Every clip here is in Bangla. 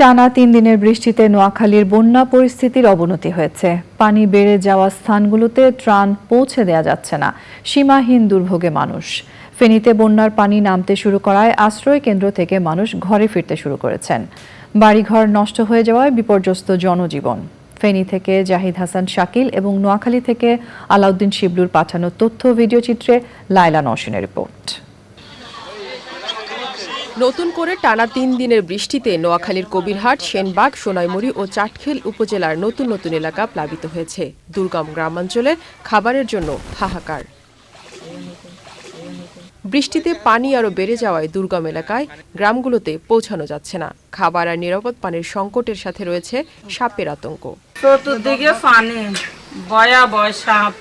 টানা তিন দিনের বৃষ্টিতে নোয়াখালীর বন্যা পরিস্থিতির অবনতি হয়েছে। পানি বেড়ে যাওয়া স্থানগুলোতে ত্রাণ পৌঁছে দেওয়া যাচ্ছে না। সীমাহীন দুর্ভোগে মানুষ। ফেনীতে বন্যার পানি নামতে শুরু করায় আশ্রয় কেন্দ্র থেকে মানুষ ঘরে ফিরতে শুরু করেছেন। বাড়িঘর নষ্ট হয়ে যাওয়ায় বিপর্যস্ত জনজীবন। ফেনী থেকে জাহিদ হাসান শাকিল এবং নোয়াখালী থেকে আলাউদ্দিন শিবলুর পাঠানো তথ্য ভিডিও চিত্রে লায়লা নওশিনের রিপোর্ট। নতুন করে টানা তিন দিনের বৃষ্টিতে নোয়াখালীর কবিরহাট, সেনবাগ, সোনাইমুড়ি ও চাটখেল উপজেলার নতুন নতুন এলাকা প্লাবিত হয়েছে। দুর্গম গ্রামাঞ্চলে খাবারের জন্য হাহাকার। বৃষ্টিতে পানি আরও বেড়ে যাওয়ায় দুর্গম এলাকায় গ্রামগুলোতে পৌঁছানো যাচ্ছে না। খাবার আর নিরাপদ পানির সংকটের সাথে রয়েছে সাপের আতঙ্ক। চতুর্দিকে পানি বয়া সাপ।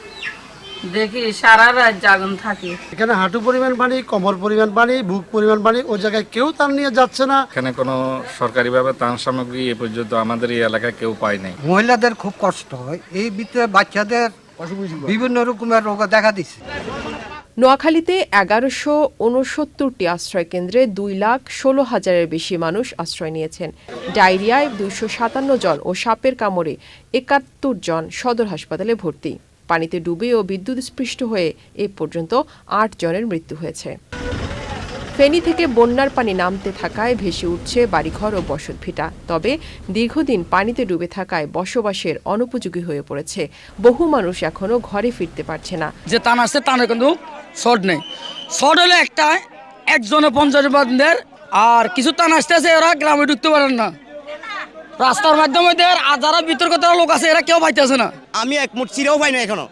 দেখি সারা রাত জাগন থাকি। এখানে হাঁটু পরিমাণ পানি কমর পরিমাণ পানি বুক পরিমাণ পানি ও জায়গায় কেউ তার নিয়ে যাচ্ছে না। এখানে কোনো সরকারিভাবে ত্রাণ সামগ্রী এ পর্যন্ত আমাদের এই এলাকায় কেউ পায় নাই। মহিলাদের খুব কষ্ট হয়। এই ভিতরে বাচ্চাদের বিভিন্ন রকমের রোগ দেখা দিচ্ছে নোয়াখালীতে এগারোশো উনসত্তরটি আশ্রয় কেন্দ্রে দুই লাখ ষোলো হাজারের বেশি মানুষ আশ্রয় নিয়েছেন। ডায়রিয়ায় দুইশো সাতান্ন জন ও সাপের কামড়ে একাত্তর জন সদর হাসপাতালে ভর্তি। পানিতে ডুবে ও বিদ্যুৎ স্পৃষ্ট হয়ে এ পর্যন্ত আট জনের মৃত্যু হয়েছে। ফেনী থেকে বন্যার পানি নামতে থাকায় ভেসে উঠছে বাড়িঘর ও বসত বসতভিটা তবে দীর্ঘদিন পানিতে ডুবে থাকায় বসবাসের অনুপযোগী হয়ে পড়েছে। বহু মানুষ এখনও ঘরে ফিরতে পারছে না। যে টান আসছে টানে কিন্তু শর্ট নেই। শর্ট হলে একটা একজনে পঞ্চাশ বান্ধের আর কিছু টান আসতে আছে এরা গ্রামে ঢুকতে পারেন না। রাস্তার মাধ্যমে আর যারা বিতর্কতার লোক আছে, এরা কেউ পাইতেছে না। আমি এক মুঠ চিরাও পাই না এখনও।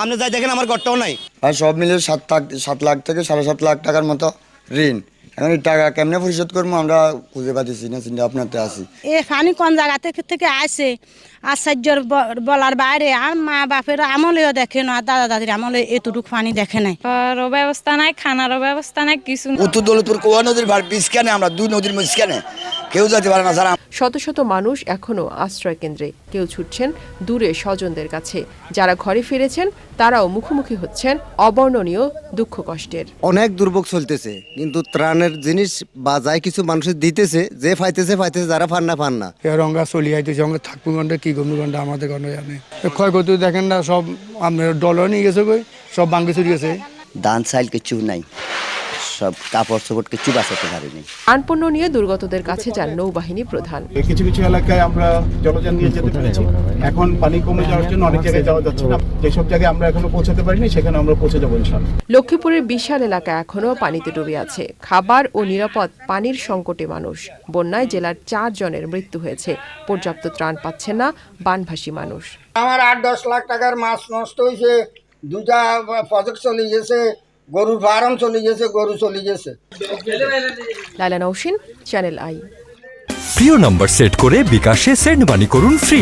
আপনি যাই দেখেন আমার ঘরটাও নাই। আর সব মিলে সাত লাখ সাত লাখ থেকে সাড়ে সাত লাখ টাকার মতো ঋণ। এখন এই টাকা কেমনে পরিশোধ করব আমরা খুঁজে পাচ্ছি না চিন্তা আপনারতে আসি এ পানি কোন জায়গা থেকে থেকে আসে? আশ্চর্যর বলার বাইরে। আর মা বাপের আমলেও দেখে না দাদা দাদির আমলে এতটুকু পানি দেখে নাই। ব্যবস্থা নাই খানারও ব্যবস্থা নাই কিছু উত্তর দৌলতপুর কোয়া নদীর ভার বিস্কানে আমরা দুই নদীর মাঝখানে কেউ যেতে পারে না স্যার শত শত মানুষ এখনও আশ্রয় কেন্দ্রে কেউ ছুটছেন দূরে স্বজনদের কাছে। যারা ঘরে ফিরেছেন তারাও মুখোমুখি হচ্ছেন অবর্ণনীয় দুঃখ কষ্টের। অনেক দুর্ভোগ চলতেছে কিন্তু ত্রাণের জিনিস বা যাই কিছু মানুষের দিতেছে যে ফাইতেছে ফাইতেছে যারা ফান না ফান না। রঙ্গা চলি আইতেছে অঙ্গে থাকব ঘণ্টা কি করব ঘণ্টা আমাদের ঘণ্টা জানে ক্ষয়ক্ষতি দেখেন না সব আপনার ডলার নিয়ে গেছে কই সব বাঙ্গি চুরি গেছে। দান চাইল কিছু নাই। সব কাপড় চোপড় কিছু বাঁচাতে পারিনি। আনপণ্য নিয়ে দুর্গতদের কাছে যান নৌবাহিনী প্রধান। কিছু কিছু এলাকায় আমরা জলযান নিয়ে যেতে পেরেছি। এখন পানি কমে যাওয়ার জন্য অনেক জায়গায় যাওয়া যাচ্ছে না। যেসব জায়গায় আমরা এখনও পৌঁছাতে পারিনি সেখানে আমরা পৌঁছে যাব লক্ষ্মীপুরের বিশাল এলাকা এখনও পানিতে ডুবে আছে। খাবার ও নিরাপদ পানির সংকটে মানুষ। বন্যায় জেলার চার জনের মৃত্যু হয়েছে। পর্যাপ্ত ত্রাণ পাচ্ছে না বানভাসী মানুষ। আমার আট দশ লাখ টাকার মাছ নষ্ট হয়েছে। দুটা প্রজেক্ট চলে গেছে। গরুর ফার্ম চলে গেছে গরু চলে গেছে। লালা নৌসিন চ্যানেল আই। প্রিয় নম্বর সেট করে বিকাশে সেন্ড মানি করুন ফ্রি